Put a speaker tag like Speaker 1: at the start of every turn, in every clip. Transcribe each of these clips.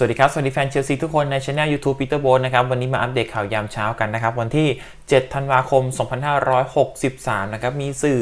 Speaker 1: สวัสดีครับ สวัสดีแฟนเชลซีทุกคนในช anel YouTube ปีเตอร์โบนนะครับ วันนี้มาอัปเดตข่าวยามเช้ากันนะครับ วันที่ 7 ธันวาคม 2563 นะครับ มีสื่อ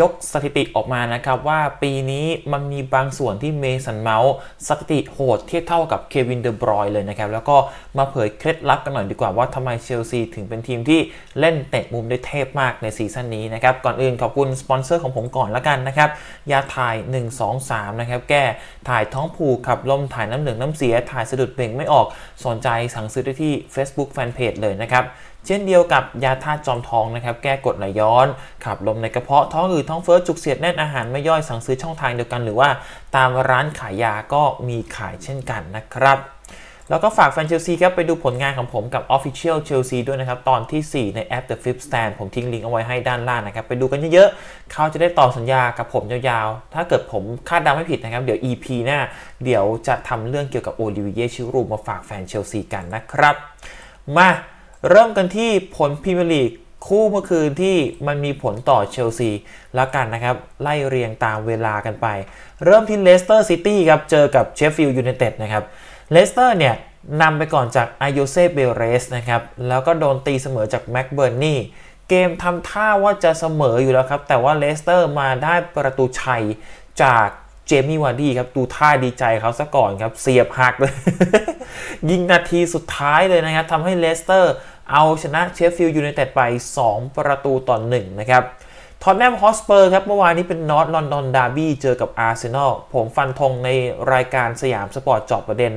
Speaker 1: ยกสถิติออกมานะครับ ว่าปีนี้มันมีบางส่วนที่เมสันเมาส์สถิติโหดเทียบเท่ากับเควินเดอบรอยเลยนะครับ แล้วก็มาเผยเคล็ดลับกันหน่อยดีกว่าว่าทำไมเชลซีถึงเป็นทีมที่เล่นเตะมุมได้เทพมากในซีซั่นนี้นะครับ ก่อนอื่นขอบคุณสปอนเซอร์ของผมก่อนละกันนะครับยาถ่าย 1 2 3 นะครับแก้ถ่ายท้องผูกขับลมถ่ายน้ำเหลืองน้ำเสียถ่ายสะดุดเบ่งไม่ออก สนใจสั่งซื้อได้ที่ Facebook Fanpage เลยนะครับ เช่นเดียวกับยาธาตุจอมทองนะครับ แก้กรดไหลย้อน ขับลมในกระเพาะ ท้องอืดท้องเฟ้อ จุกเสียดแน่นอาหารไม่ย่อยสั่งซื้อช่องทางเดียวกัน หรือว่าตามร้านขายยาก็มีขายเช่นกันนะครับ แล้วก็ฝากแฟนเชลซีครับไปดูผลงานของผมกับ Official Chelsea ด้วยนะครับ ตอนที่ 4 ในแอป The Fifth Stand ผมทิ้งลิงก์เอาไว้ให้ด้านล่างนะครับ ไปดูกันเยอะๆ เขาจะได้ต่อสัญญากับผมยาวๆ ถ้าเกิดผมคาดเดาไม่ผิดนะครับ เดี๋ยว EP หน้า เดี๋ยวจะทำเรื่องเกี่ยวกับโอลิเวียชิรูมาฝากแฟนเชลซีกันนะครับ มาเริ่มกันที่ผลพรีเมียร์ลีกคู่เมื่อคืนที่มันมีผลต่อเชลซีแล้วกันนะครับ ไล่เรียงตามเวลากันไป เริ่มที่เลสเตอร์ซิตี้ครับเจอกับเชฟฟิลด์ยูไนเต็ดนะครับ เลสเตอร์เนี่ยนำไปก่อนจากอายเซเบเรสนะครับ แล้วก็โดนตีเสมอจากแม็กเบอร์นี่เกมทำท่าว่าจะเสมออยู่แล้วครับ แต่ว่าเลสเตอร์มาได้ประตูชัยจากเจมี่วาร์ดี้ครับ ดูท่าดีใจเขาซะก่อนครับ เสียบหักเลย ยิงนาทีสุดท้ายเลยนะครับทำให้เลสเตอร์เอาชนะเชฟฟิลด์ยูไนเต็ดไป 2 ประตูต่อ1นะครับ ทอตแนมฮอสเปอร์ครับเมื่อวานนี้เป็นนอตลอนดอนดาร์บี้เจอกับอาร์เซนอลผมฟันธงในรายการสยามสปอร์ตจอบประเด็น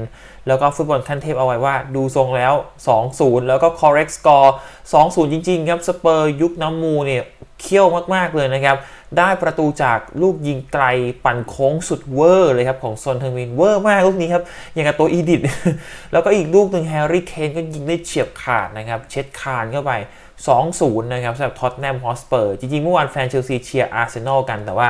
Speaker 1: แล้วก็ฟุตบอลขั้นเทพเอาไว้ว่าดูทรงแล้ว 2-0 แล้วก็ correct score 2-0 จริง ๆ ครับสเปอร์ยุคน้ำมูเนี่ยเขี้ยวมาก ๆ เลยนะครับ ได้ประตูจากลูกยิงไกลปั่นโค้งสุดเวอร์เลยครับ ของซอนเทอร์มินเวอร์มากลูกนี้ครับ อย่างกับตัวอีดิทแล้วก็อีกลูกหนึ่งแฮร์รี่เคนก็ยิงได้เฉียบขาดนะครับ เช็ดคานเข้าไป 2-0 นะครับสำหรับท็อตแนมฮอสเปอร์ จริงๆ เมื่อวานแฟนเชลซีเชียร์อาร์เซนอลกันแต่ว่า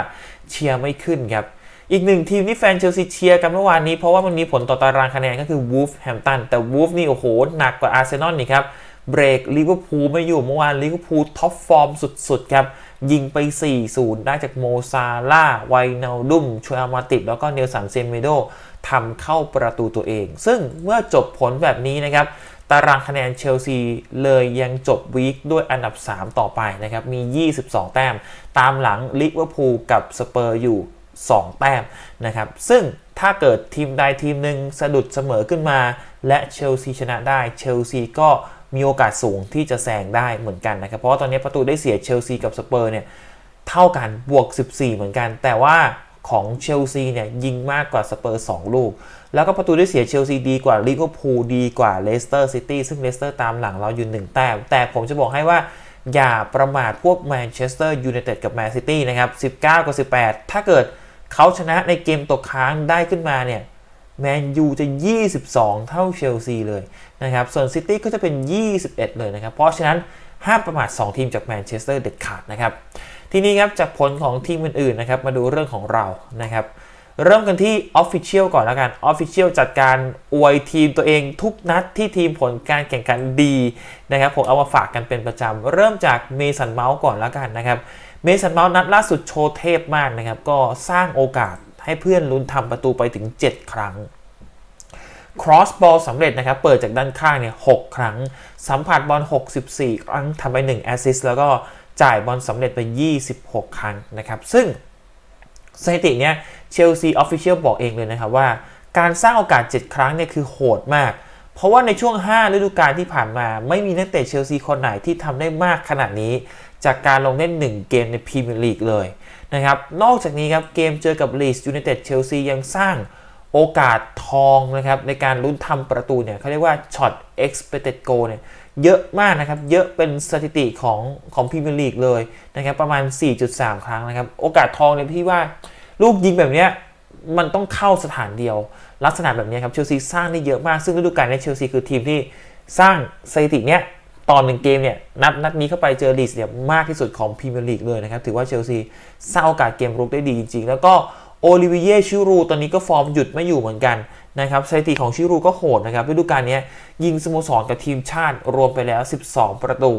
Speaker 1: เชียร์ไม่ขึ้นครับ อีกหนึ่งทีมที่แฟนเชลซีเชียร์กันเมื่อวานนี้ เพราะว่ามันมีผลต่อตารางคะแนนก็คือวูฟแฮมตันแต่วูฟนี่โอ้โห หนักกว่าอาร์เซนอลนี่ครับเบรกลิเวอร์พูลไม่อยู่เมื่อวานลิเวอร์พูลท็อปฟอร์มสุดๆครับยิงไป 4-0 ได้จากโมซาล่าไวนาดุมชวยอามาติบแล้วก็เนลสันเซเมโดทำเข้าประตูตัวเอง ซึ่งเมื่อจบผลแบบนี้นะครับ ตารางคะแนนเชลซีเลยยังจบวีคด้วยอันดับ 3 ต่อไปนะครับ มี 22 แต้ม ตามหลังลิเวอร์พูลกับสเปอร์อยู่ 2 แต้มนะครับ ซึ่งถ้าเกิดทีมใดทีมหนึ่งสะดุดเสมอขึ้นมา และเชลซีชนะได้เชลซีก็มีโอกาสสูงที่จะแซงได้เหมือนกันนะครับ เพราะว่าตอนนี้ประตูได้เสียเชลซีกับสเปอร์เนี่ยเท่ากันบวก 14 เหมือนกัน แต่ว่าของเชลซีเนี่ยยิงมากกว่าสเปอร์ 2 ลูก แล้วก็ประตูได้เสียเชลซีดีกว่าลิเวอร์พูลดีกว่าเลสเตอร์ซิตี้ซึ่งเลสเตอร์ตามหลังเราอยู่1แต้มแต่ผมจะบอกให้ว่าอย่าประมาทพวกแมนเชสเตอร์ยูไนเต็ดกับแมนซิตี้นะครับ 19 กับ 18 ถ้าเกิดเขาชนะในเกมตกค้างได้ขึ้นมาเนี่ยแมนยูจะ 22 เท่าเชลซีเลยนะครับ ส่วนซิตี้ก็จะเป็น 21 เลยนะครับ เพราะฉะนั้นห้ามประมาท 2 ทีมจากแมนเชสเตอร์เด็ดขาดนะครับ ทีนี้ครับจากผลของทีมอื่นๆนะครับ มาดูเรื่องของเรานะครับ เริ่มกันที่ Official ก่อนแล้วกัน Official จัดการอวยทีมตัวเองทุกนัดที่ทีมผลการแข่งขันดีนะครับผมเอามาฝากกันเป็นประจำ เริ่มจากเมสันเมาส์ก่อนแล้วกันนะครับเมสันเมาส์นัดล่าสุดโชว์เทพมากนะครับ ก็สร้างโอกาสให้เพื่อนลุ้นทำประตูไปถึง 7 ครั้ง cross ball สำเร็จนะครับ เปิดจากด้านข้างเนี่ย6ครั้ง สัมผัสบอล 64 ครั้งทำไป1 assist แล้วก็จ่ายบอลสำเร็จไป 26 ครั้งนะครับ ซึ่ง สถิติเนี้ยเชลซีออฟฟิเชียลบอกเองเลยนะครับว่า การสร้างโอกาส 7 ครั้งเนี่ยคือโหดมาก เพราะว่าในช่วง 5 ฤดูกาลที่ผ่านมา ไม่มีนักเตะเชลซีคนไหนที่ทำได้มากขนาดนี้ จากการลงเล่น 1 เกมในพรีเมียร์ลีกเลยนะครับนอกจากนี้ครับเกมเจอกับลีสยูไนเต็ดเชลซียังสร้างโอกาสทองนะครับในการลุ้นทำประตูเนี่ยเขาเรียกว่าช็อต expected goal เนี่ย เยอะมากนะครับ เยอะเป็นสถิติของของพรีเมียร์ลีกเลยนะครับประมาณ 4.3 ครั้งนะครับ โอกาสทองเนี่ยพี่ว่าลูกยิงแบบเนี้ยมันต้องเข้าสถานเดียว ลักษณะแบบนี้ครับเชลซีสร้างได้เยอะมากซึ่งฤดูกาลนี้เชลซีคือทีมที่สร้างสถิติเนี้ยตอนหนึ่งเกมเนี่ยนัดนัดนี้เข้าไปเจอลีสเนี่ยมากที่สุดของพรีเมียร์ลีกเลยนะครับ ถือว่าเชลซีสร้างโอกาสเกมรุกได้ดีจริงๆ แล้วก็โอลิเวียชิรูตอนนี้ก็ฟอร์มหยุดไม่อยู่เหมือนกัน นะครับสถิติของชิรูก็โหดนะครับฤดูกาลนี้ยิงสโมสรกับทีมชาติรวมไปแล้ว 12 ประตู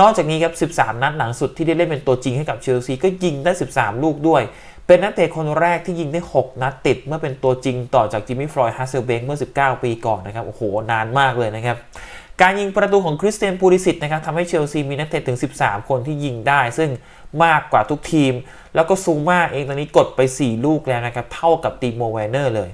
Speaker 1: นอกจากนี้ครับ 13 นัดหลังสุดที่ได้เล่นเป็นตัวจริงให้กับเชลซีก็ยิงได้ 13 ลูกด้วย เป็นนักเตะคนแรกที่ยิงได้ 6 นัดติดเมื่อเป็นตัวจริงต่อจากจิมมี่ฟลอยด์ฮัสเซลเบงเมื่อ 19 ปีก่อนนะครับโอ้โหนานมากเลยนะครับการยิงประตูของคริสเตียนปูริสิตนะครับทำให้เชลซีมีนักเตะถึง 13 คนที่ยิงได้ ซึ่งมากกว่าทุกทีม แล้วก็ซูมาเองตอนนี้กดไป 4 ลูกแล้วนะครับเท่ากับตีโมแวนเนอร์เลย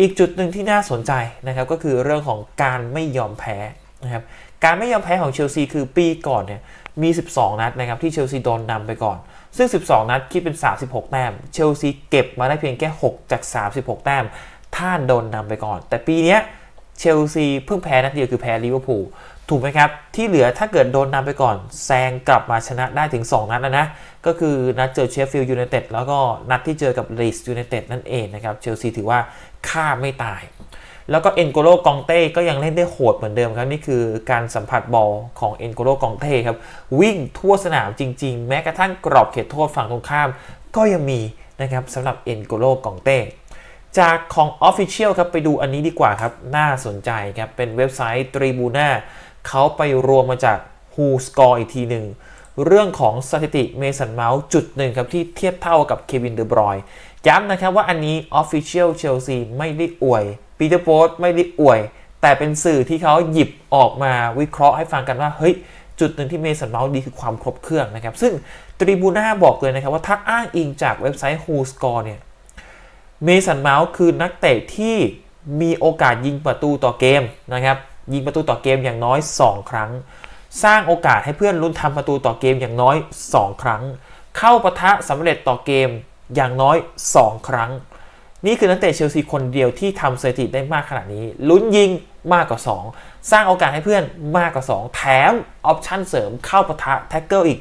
Speaker 1: อีกจุดหนึ่งที่น่าสนใจนะครับก็คือเรื่องของการไม่ยอมแพ้นะครับการไม่ยอมแพ้ของเชลซีคือปีก่อนเนี่ยมี 12 นัดนะครับที่เชลซีโดนนำไปก่อน ซึ่ง 12 นัดคิดเป็น 36 แต้ม เชลซีเก็บมาได้เพียงแค่ 6 จาก 36 แต้มท่าโดนนำไปก่อน แต่ปีนี้เชลซีเพิ่งแพ้นัดเดียวคือแพ้ลิเวอร์พูล ถูกไหมครับ ที่เหลือถ้าเกิดโดนนำไปก่อน แซงกลับมาชนะได้ถึง 2 นัดแล้วนะ ก็คือนัดเจอเชฟฟิลด์ยูไนเต็ดแล้วก็นัดที่เจอกับลีสยูไนเต็ดนั่นเองนะครับ เชลซีถือว่าฆ่าไม่ตาย แล้วก็เอ็นโกโลกองเต้ก็ยังเล่นได้โหดเหมือนเดิมครับ นี่คือการสัมผัสบอลของเอ็นโกโลกองเต้ครับ วิ่งทั่วสนามจริง ๆ แม้กระทั่งกรอบเขตโทษฝั่งตรงข้าม ก็ยังมีนะครับสำหรับเอ็นโกโลกองเต้ จากของ Official ครับไปดูอันนี้ดีกว่าครับ น่าสนใจครับ เป็นเว็บไซต์ Tribuna เขาไปรวมมาจาก Who Score อีกทีหนึ่ง เรื่องของสถิติเมสันเมาส์จุดหนึ่งครับ ที่เทียบเท่ากับเควินเดอบรอยย้ำนะครับว่าอันนี้ Official Chelsea ไม่ได้อวยปีเตอร์โพสไม่ได้อวย แต่เป็นสื่อที่เขาหยิบออกมาวิเคราะห์ให้ฟังกันว่าเฮ้ยจุดหนึ่งที่เมสันเมาส์ดีคือความครบเครื่องนะครับ ซึ่งตรีบูน่าบอกเลยนะครับว่าถ้าอ้างอิงจากเว็บไซต์ Who Score เนี่ย เมสันเมาส์คือนักเตะที่มีโอกาสยิงประตูต่อเกมนะครับ ยิงประตูต่อเกมอย่างน้อย 2 ครั้ง สร้างโอกาสให้เพื่อนรุ่นทำประตูต่อเกมอย่างน้อย 2 ครั้ง เข้าปะทะสำเร็จต่อเกมอย่างน้อย 2 ครั้ง นี่คือนักเตะเชลซีคนเดียวที่ทำสถิติได้มากขนาดนี้ ลุ้นยิงมากกว่า 2 สร้างโอกาสให้เพื่อนมากกว่า 2 แถมออปชั่นเสริมเข้าปะทะแท็กเกิลอีก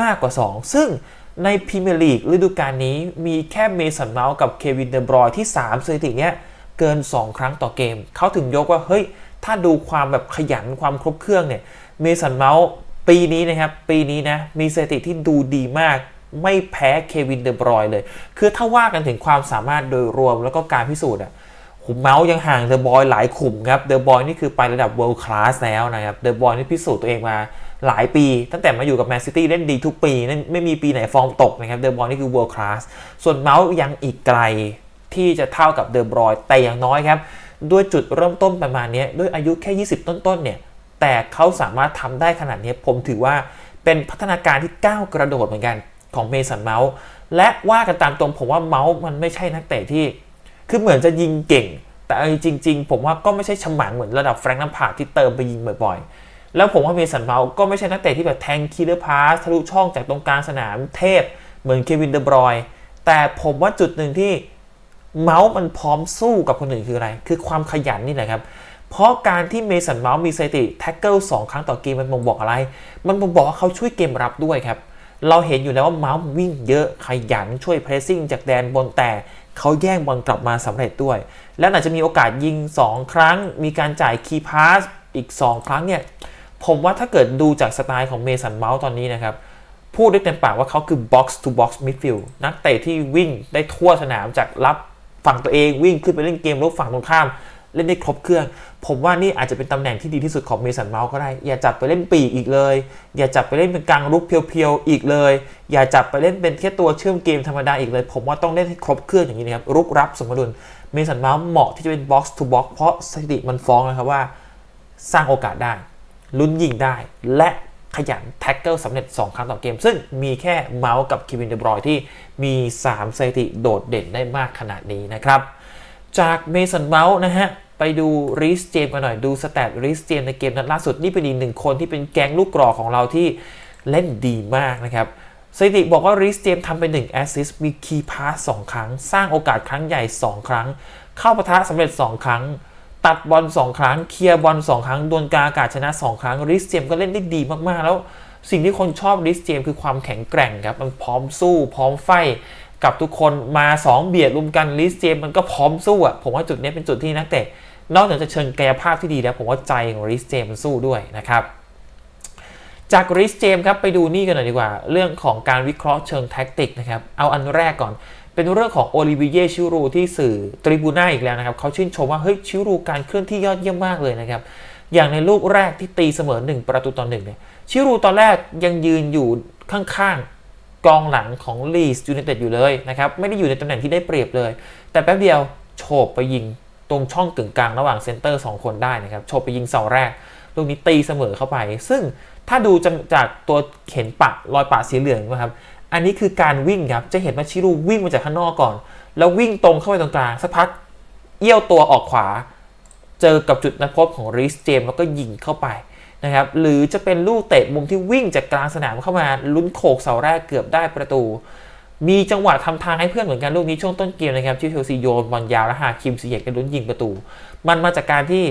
Speaker 1: มากกว่า 2 ซึ่ง ในพรีเมียร์ลีกฤดูกาลนี้มีแค่เมสันเมาส์กับเควินเดบรอยที่ 3สถิติเนี้ยเกิน 2 ครั้งต่อเกม เขาถึงยกว่า เฮ้ย ถ้าดูความแบบขยันความครบเครื่องเนี่ยเมสันเมาส์ปีนี้นะครับ ปีนี้นะ มีสถิติที่ดูดีมาก ไม่แพ้เควินเดบรอยเลย คือถ้าว่ากันถึงความสามารถโดยรวมแล้วก็การพิสูจน์อะขุมเมาส์ยังห่างเดอะบอยหลายขุมครับเดอะบอยนี่คือไประดับ world class แล้วนะครับเดอะบอยนี่พิสูจน์ตัวเองมา หลายปี ตั้งแต่มาอยู่กับแมนซิตี้เล่นดีทุกปีนั่นไม่มีปีไหนฟอร์มตกนะครับเดอะบอยนี่คือ world class ส่วนเมาส์ยังอีกไกลที่จะเท่ากับเดอะบอยแต่อย่างน้อยครับ ด้วยจุดเริ่มต้นประมาณนี้ด้วยอายุแค่ 20 ต้นๆเนี่ยแต่เขาสามารถทำได้ขนาดนี้ผมถือว่าเป็นพัฒนาการที่ก้าวกระโดดเหมือนกันของเมสันเมาส์และว่ากันตามตรงผมว่าเมาส์มันไม่ใช่นักเตะที่ คือเหมือนจะยิงเก่ง แต่จริง ๆ ผมว่าก็ไม่ใช่ฉมังเหมือนระดับแฟรงค์น้ำผาดที่เติมไปยิงบ่อยๆ แล้วผมว่าเมสันเมาส์ก็ไม่ใช่นักเตะที่แบบแทงคีเลอร์พาสทะลุช่องจากตรงกลางสนามเทพ เหมือนเควินเดอบรอยแต่ผมว่าจุดหนึ่งที่เมาส์มันพร้อมสู้กับคนอื่นคืออะไร คือความขยันนี่แหละครับ เพราะการที่เมสันเมาส์มีสถิติแท็กเกิลสองครั้งต่อเกมมันบ่งบอกอะไร มันบ่งบอกว่าเขาช่วยเกมรับด้วยครับ เราเห็นอยู่แล้วว่าเมาส์วิ่งเยอะขยันช่วยเพรสซิ่งจากแดนบนแต่เขาแย่งบอลกลับมาสำเร็จด้วย และอาจจะมีโอกาสยิง 2 ครั้ง มีการจ่ายคีย์พาสอีก 2 ครั้งเนี่ย ผมว่าถ้าเกิดดูจากสไตล์ของเมสันเมาส์ตอนนี้นะครับ พูดได้เต็มปากว่าเขาคือ box to box midfield นักเตะที่วิ่งได้ทั่วสนามจากรับฝั่งตัวเองวิ่งขึ้นไปเล่นเกมรุกฝั่งตรงข้ามเล่นได้ครบเครื่อง ผมว่านี่อาจจะเป็นตำแหน่งที่ดีที่สุดของเมสันเมาส์ก็ได้ อย่าจับไปเล่นปีกอีกเลย อย่าจับไปเล่นเป็นกลางรุกเพียวๆอีกเลย อย่าจับไปเล่นเป็นแค่ตัวเชื่อมเกมธรรมดาอีกเลย ผมว่าต้องเล่นให้ครบเครื่องอย่างนี้นะครับรุกรับสมดุล เมสันเมาส์เหมาะที่จะเป็น box to box เพราะสถิติมันฟ้องนะครับว่า สร้างโอกาสได้ ลุ้นยิงได้ และขยันแท็กเกิลสำเร็จ 2 ครั้งต่อเกม ซึ่งมีแค่เมาส์กับคิวินเดบรอยที่มี 3 สถิติโดดเด่นได้มากขนาดนี้นะครับ จากเมสันเมาส์นะฮะ ไปดูริสเจมกันหน่อยดูสแตทริสเจมในเกมนัดล่าสุด นี่เป็นอีกหนึ่งคนที่เป็นแก๊งลูกกรอกของเราที่เล่นดีมากนะครับสถิติบอกว่าริสเจมทำไป1แอสซิสต์มีคีย์พาส2ครั้ง สร้างโอกาสครั้งใหญ่ 2 ครั้ง เข้าปะทะสำเร็จ 2 ครั้ง ตัดบอล2ครั้งเคลียร์บอล2ครั้งโดนกาอากาศชนะ2ครั้งริสเจมก็เล่นได้ดีมากๆ แล้วสิ่งที่คนชอบริสเจมคือความแข็งแกร่งครับมันพร้อมสู้พร้อมไฟกับทุกคนมา 2 เบียดรุมกันริสเจมมันก็พร้อมสู้อะผมว่าจุดนี้เป็นจุดที่นักเตะนอกจากจะเชิญกายภาพที่ดีแล้ว ผมว่าใจของริสเจมมันสู้ด้วยนะครับ จากริสเจมครับไปดูนี่กันหน่อยดีกว่า เรื่องของการวิเคราะห์เชิงแท็กติกนะครับ เอาอันแรกก่อน เป็นเรื่องของโอลิเวียชิรูที่สื่อตริบูน่าอีกแล้วนะครับเขาชื่นชมว่าเฮ้ยชิรูการเคลื่อนที่ยอดเยี่ยมมากเลยนะครับอย่างในลูกแรกที่ตีเสมอ 1 ประตูต่อหนึ่งเนี่ยชิรูตอนแรกยังยืนอยู่ข้างๆกองหลังของลีสยูไนเต็ดอยู่เลยนะครับไม่ได้อยู่ในตำแหน่งที่ได้เปรียบเลย แต่แป๊บเดียวโฉบไปยิงตรงช่องกึ่งกลางระหว่างเซนเตอร์ 2 คนได้นะครับโฉบไปยิงเสาแรกลูกนี้ตีเสมอเข้าไป ซึ่งถ้าดูจากตัวเห็นปะรอยปะสีเหลืองนะครับ อันนี้คือการวิ่งครับ จะเห็นว่าชิรูวิ่งมาจากข้างนอกก่อน แล้ววิ่งตรงเข้าไปตรงกลางสักพักเอี้ยวตัวออกขวา เจอกับจุดนัดพบของริสเจมแล้วก็ยิงเข้าไปนะครับหรือจะเป็นลูกเตะมุมที่วิ่งจากกลางสนามเข้ามาลุ้นโขกเสาแรกเกือบได้ประตู มีจังหวะทำทางให้เพื่อนเหมือนกันลูกนี้ช่วงต้นเกมนะครับที่เชลซีโยนบอลยาวและหาคิมซีเยกได้ลุ้นยิงประตู มันมาจากการที่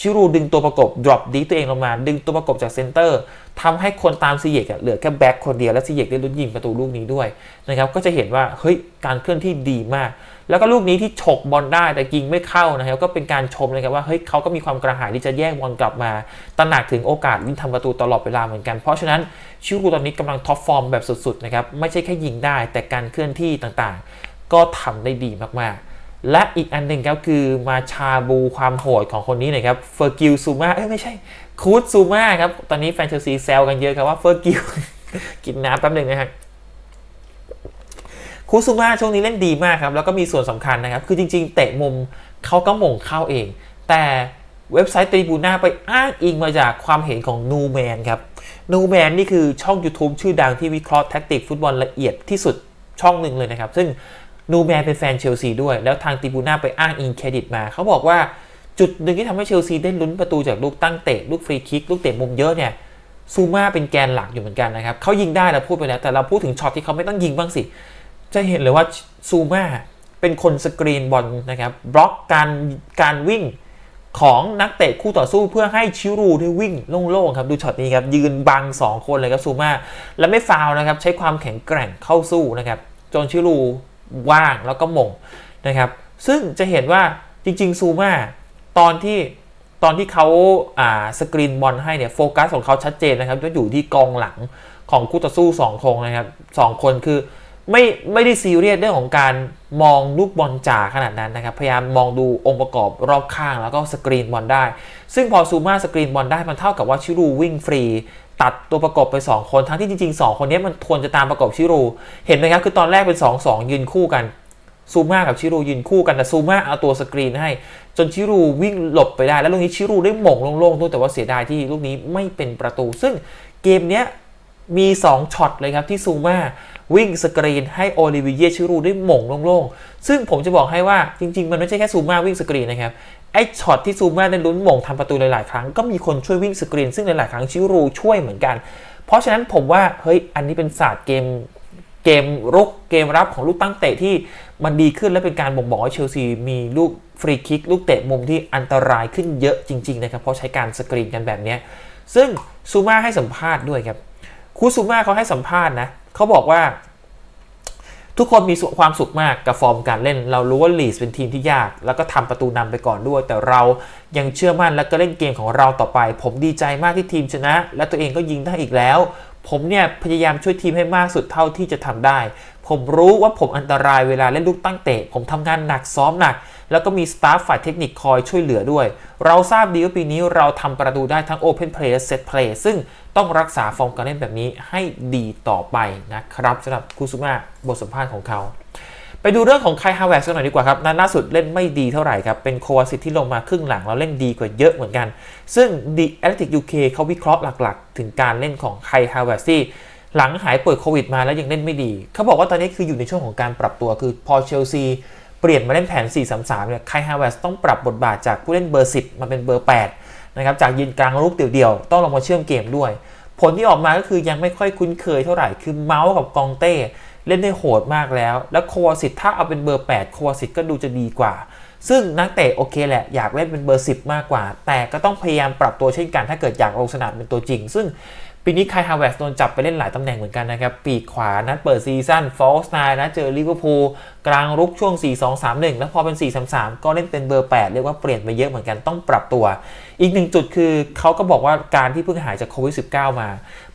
Speaker 1: ชิรูดึงตัวประกบ ดรอปดีตัวเองลงมา ดึงตัวประกบจากเซนเตอร์ทำให้คนตามซีเยกเหลือแค่แบ็คคนเดียว และซีเยกได้ลุ้นยิงประตูลูกนี้ด้วยนะครับก็จะเห็นว่าเฮ้ยการเคลื่อนที่ดีมาก แล้วก็ลูกนี้ที่ฉกบอลได้แต่ยิงไม่เข้านะครับก็เป็นการชมนะครับว่าเฮ้ยเขาก็มีความกระหายที่จะแย่งบอลกลับมาตระหนักถึงโอกาสวิ่งทำประตูตลอดเวลาเหมือนกัน เพราะฉะนั้นชิรูตอนนี้กำลังท็อปฟอร์มแบบสุดๆนะครับไม่ใช่แค่ยิงได้แต่การเคลื่อนที่ต่างๆ ก็ทำได้ดีมากๆ และอีกอันหนึ่งครับคือมาชาบูความโหดของคนนี้นะครับเฟอร์กิลซูมาเอ้ยไม่ใช่คูดซูมาครับ ตอนนี้แฟนเชลซีแซวกันเยอะครับว่าเฟอร์กิลกินน้ำแป๊บหนึ่งนะฮะคูซูมาช่วงนี้เล่นดีมากครับ แล้วก็มีส่วนสำคัญนะครับ คือจริง ๆ เตะมุมเขาก็หม่งเข้าเอง แต่เว็บไซต์ตรีบูน่าไปอ้างอิงมาจากความเห็นของนูแมนครับนูแมนนี่คือช่อง YouTube ชื่อดังที่วิเคราะห์แท็กติกฟุตบอลละเอียดที่สุดช่องหนึ่งเลยนะครับ ซึ่ง นูแมนเป็นแฟนเชลซีด้วย แล้วทางตรีบูน่าไปอ้างอิงเครดิตมา เขาบอกว่าจุดหนึ่งที่ทำให้เชลซีได้ลุ้นประตูจากลูกตั้งเตะลูกฟรีคิกลูกเตะมุมเยอะเนี่ยซูมาเป็นแกนหลักอยู่เหมือนกันนะครับเขายิงได้เราพูดไปแล้ว แต่เราพูดถึงช็อตที่เขาไม่ต้องยิงบ้างสิ จะเห็นเลยว่าซูมาเป็นคนสกรีนบอลนะครับบล็อกการการวิ่งของนักเตะคู่ต่อสู้เพื่อให้ชิรูได้วิ่งโล่งๆครับดูช็อตนี้ครับยืนบัง 2 คนเลยครับซูมาและไม่ฟาวนะครับใช้ความแข็งแกร่งเข้าสู้นะครับจนชิรู ว่างแล้วก็มงนะครับ ซึ่งจะเห็นว่าจริงๆซูมาตอนที่ตอนที่เขาอ่าสกรีนบอลให้เนี่ยโฟกัสของเขาชัดเจนนะครับจะอยู่ที่กองหลังของคู่ต่อสู้2คนนะครับสองคนคือไม่ไม่ได้ซีเรียสเรื่องของการมองลูกบอลจ่าขนาดนั้นนะครับ พยายามมองดูองค์ประกอบรอบข้างแล้วก็สกรีนบอลได้ ซึ่งพอซูมาสกรีนบอลได้มันเท่ากับว่าชิรูวิ่งฟรี ตัดตัวประกบไป 2 คนทั้งที่จริง ๆ 2 คนนี้มันควรจะตามประกบชิรูเห็นไหมครับคือตอนแรกเป็น 2 2 ยืนคู่กันซูมากับชิรูยืนคู่กันแต่ซูมาเอาตัวสกรีนให้ จนชิรูวิ่งหลบไปได้แล้วลูกนี้ชิรูได้หม่งโล่งๆด้วยแต่ว่าเสียดายที่ลูกนี้ไม่เป็นประตู ซึ่งเกมเนี้ยมี2ช็อตเลยครับที่ซูมาวิ่งสกรีนให้โอลิเวียชิรูได้หม่งโล่งๆ ซึ่งผมจะบอกให้ว่าจริง ๆ มันไม่ใช่แค่ซูมาวิ่งสกรีนนะครับ ไอ้ช็อตที่ซูมาได้ลุ้นมงทำประตูหลาย ๆ ครั้ง ก็มีคนช่วยวิ่งสกรีน ซึ่งหลาย ๆ ครั้งชิรูช่วยเหมือนกัน เพราะฉะนั้นผมว่าเฮ้ยอันนี้เป็นศาสตร์เกมเกมรุกเกมรับของลูกตั้งเตะที่มันดีขึ้นและเป็นการบ่งบอกว่าเชลซีมีลูกฟรีคิกลูกเตะมุมที่อันตรายขึ้นเยอะจริง ๆ นะครับ เพราะใช้การสกรีนกันแบบนี้ซึ่งซูมาให้สัมภาษณ์ด้วยครับคูซูมาเขาให้สัมภาษณ์นะเขาบอกว่า ทุกคนมีความสุขมากกับฟอร์มการเล่น เรารู้ว่าลีสเป็นทีมที่ยาก แล้วก็ทำประตูนำไปก่อนด้วย แต่เรายังเชื่อมั่นและก็เล่นเกมของเราต่อไป ผมดีใจมากที่ทีมชนะ และตัวเองก็ยิงได้อีกแล้ว ผมเนี่ยพยายามช่วยทีมให้มากสุดเท่าที่จะทำได้ ผมรู้ว่าผมอันตรายเวลาเล่นลูกตั้งเตะ ผมทำงานหนักซ้อมหนัก แล้วก็มีสตาฟฝ่ายเทคนิคคอยช่วยเหลือด้วย เราทราบดีว่าปีนี้เราทำประตูได้ทั้ง Open Play และ Set Play ซึ่ง ต้องรักษาฟอร์มการเล่นแบบนี้ให้ดีต่อไปนะครับสำหรับคูซูมาบทสัมภาษณ์ของเขา ไปดูเรื่องของไคฮาวเวร์กันหน่อยดีกว่าครับ นัดล่าสุดเล่นไม่ดีเท่าไหร่ครับ เป็นโควาซิตที่ลงมาครึ่งหลังแล้วเล่นดีกว่าเยอะเหมือนกัน ซึ่ง The Athletic UK เขาวิเคราะห์หลักๆ ถึงการเล่นของไคฮาวเวร์ที่หลังหายป่วยโควิดมาแล้วยังเล่นไม่ดี เขาบอกว่าตอนนี้คืออยู่ในช่วงของการปรับตัวคือพอเชลซีเปลี่ยนมาเล่นแผน 4-3-3 เนี่ยไคฮาวเวร์ต้องปรับบทบาทจากผู้เล่นเบอร์ 10 มาเป็นเบอร์ 8 นะครับจากยืนกลางลุกเดี่ยวๆต้องลงมาเชื่อมเกมด้วย ผลที่ออกมาก็คือยังไม่ค่อยคุ้นเคยเท่าไหร่คือเมาส์กับกองเต้ เล่นได้โหดมากแล้ว แล้วโควาสิตถ้าเอาเป็นเบอร์ 8 โควาสิตก็ดูจะดีกว่า ซึ่งนักเตะโอเคแหละอยากเล่นเป็นเบอร์ 10 มากกว่า แต่ก็ต้องพยายามปรับตัวเช่นกันถ้าเกิดอยากลงสนามเป็นตัวจริง ซึ่งปีนี้ไคฮาวเวร์โดนจับไปเล่นหลายตำแหน่งเหมือนกันนะครับ ปีกขวานัดเปิดซีซั่นฟอลส์ไนนะเจอลิเวอร์พูลกลางรุกช่วง 4-2-3-1 แล้วพอเป็น 4-3-3 ก็เล่นเป็นเบอร์ 8 เรียกว่าเปลี่ยนไปเยอะเหมือนกันต้องปรับตัว อีกหนึ่งจุดคือเขาก็บอกว่าการที่เพิ่งหายจากโควิด -19 มา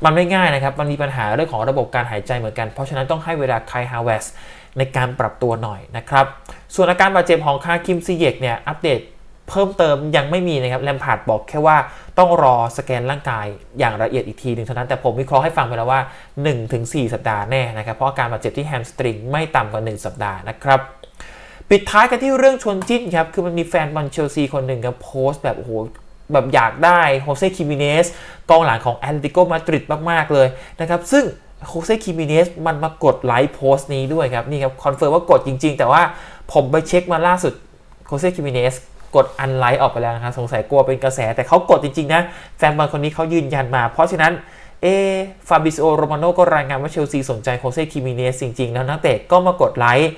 Speaker 1: มันไม่ง่ายนะครับ มันมีปัญหาเรื่องของระบบการหายใจเหมือนกัน เพราะฉะนั้นต้องให้เวลาไคฮาวเวร์ในการปรับตัวหน่อยนะครับ ส่วนอาการบาดเจ็บของคาคิมซีเยกเนี่ยอัปเดตเพิ่มเติมยังไม่มีนะครับแลมพาร์ดบอกแค่ว่าต้องรอสแกนร่างกายอย่างละเอียดอีกทีหนึ่งเท่านั้นแต่ผมวิเคราะห์ให้ฟังไปแล้วว่า 1-4 สัปดาห์แน่นะครับ เพราะอาการบาดเจ็บที่แฮมสตริงไม่ต่ำกว่า 1 สัปดาห์นะครับปิดท้ายกันที่เรื่องชวนจิ้นครับ คือมันมีแฟนบอลเชลซีคนหนึ่งครับโพสต์แบบโอ้โห แบบอยากได้โฮเซ่คิมิเนสกองหลังของแอตเลติโกมาดริดมาก ๆ เลยนะครับซึ่งโฮเซ่คิมิเนสมันมากดไลค์โพสต์นี้ด้วยครับ นี่ครับ คอนเฟิร์มว่ากดจริง ๆ แต่ว่าผมไปเช็คมาล่าสุดโฮเซ่คิมิเนสกดอันไลค์ออกไปแล้วนะครับสงสัยกลัวเป็นกระแส แต่เขากดจริง ๆ นะ แฟนบอลคนนี้เขายืนยันมา เพราะฉะนั้นเอฟาบิโอโรมาโนก็รายงานว่าเชลซีสนใจโฮเซ่คิมิเนสจริง ๆ แล้วนักเตะก็มากดไลค์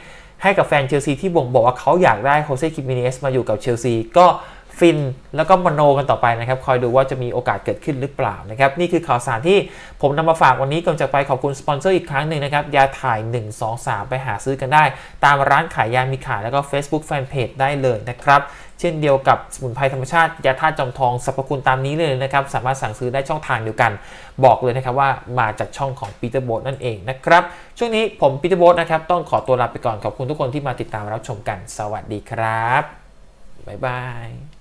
Speaker 1: ให้กับแฟนเชลซีที่บ่งบอกว่าเขาอยากได้โฮเซ่คิมิเนสมาอยู่กับเชลซีก็ ฟินแล้วก็มโนกันต่อไปนะครับ คอยดูว่าจะมีโอกาสเกิดขึ้นหรือเปล่านะครับ นี่คือข่าวสารที่ผมนำมาฝากวันนี้ก่อนจากไปขอบคุณสปอนเซอร์อีกครั้งหนึ่งนะครับ ยาถ่าย 123 ไปหาซื้อกันได้ ตามร้านขายยามีขายแล้วก็ Facebook Fanpage ได้เลยนะครับ เช่นเดียวกับสมุนไพรธรรมชาติยาธาตุจอมทองสรรพคุณตามนี้เลยนะครับ สามารถสั่งซื้อได้ช่องทางเดียวกัน บอกเลยนะครับว่ามาจากช่องของปีเตอร์โบทนั่นเองนะครับช่วงนี้ผมปีเตอร์โบทนะครับต้องขอตัวลาไปก่อนขอบคุณทุกคนที่มาติดตามรับชมกัน สวัสดีครับบ๊ายบาย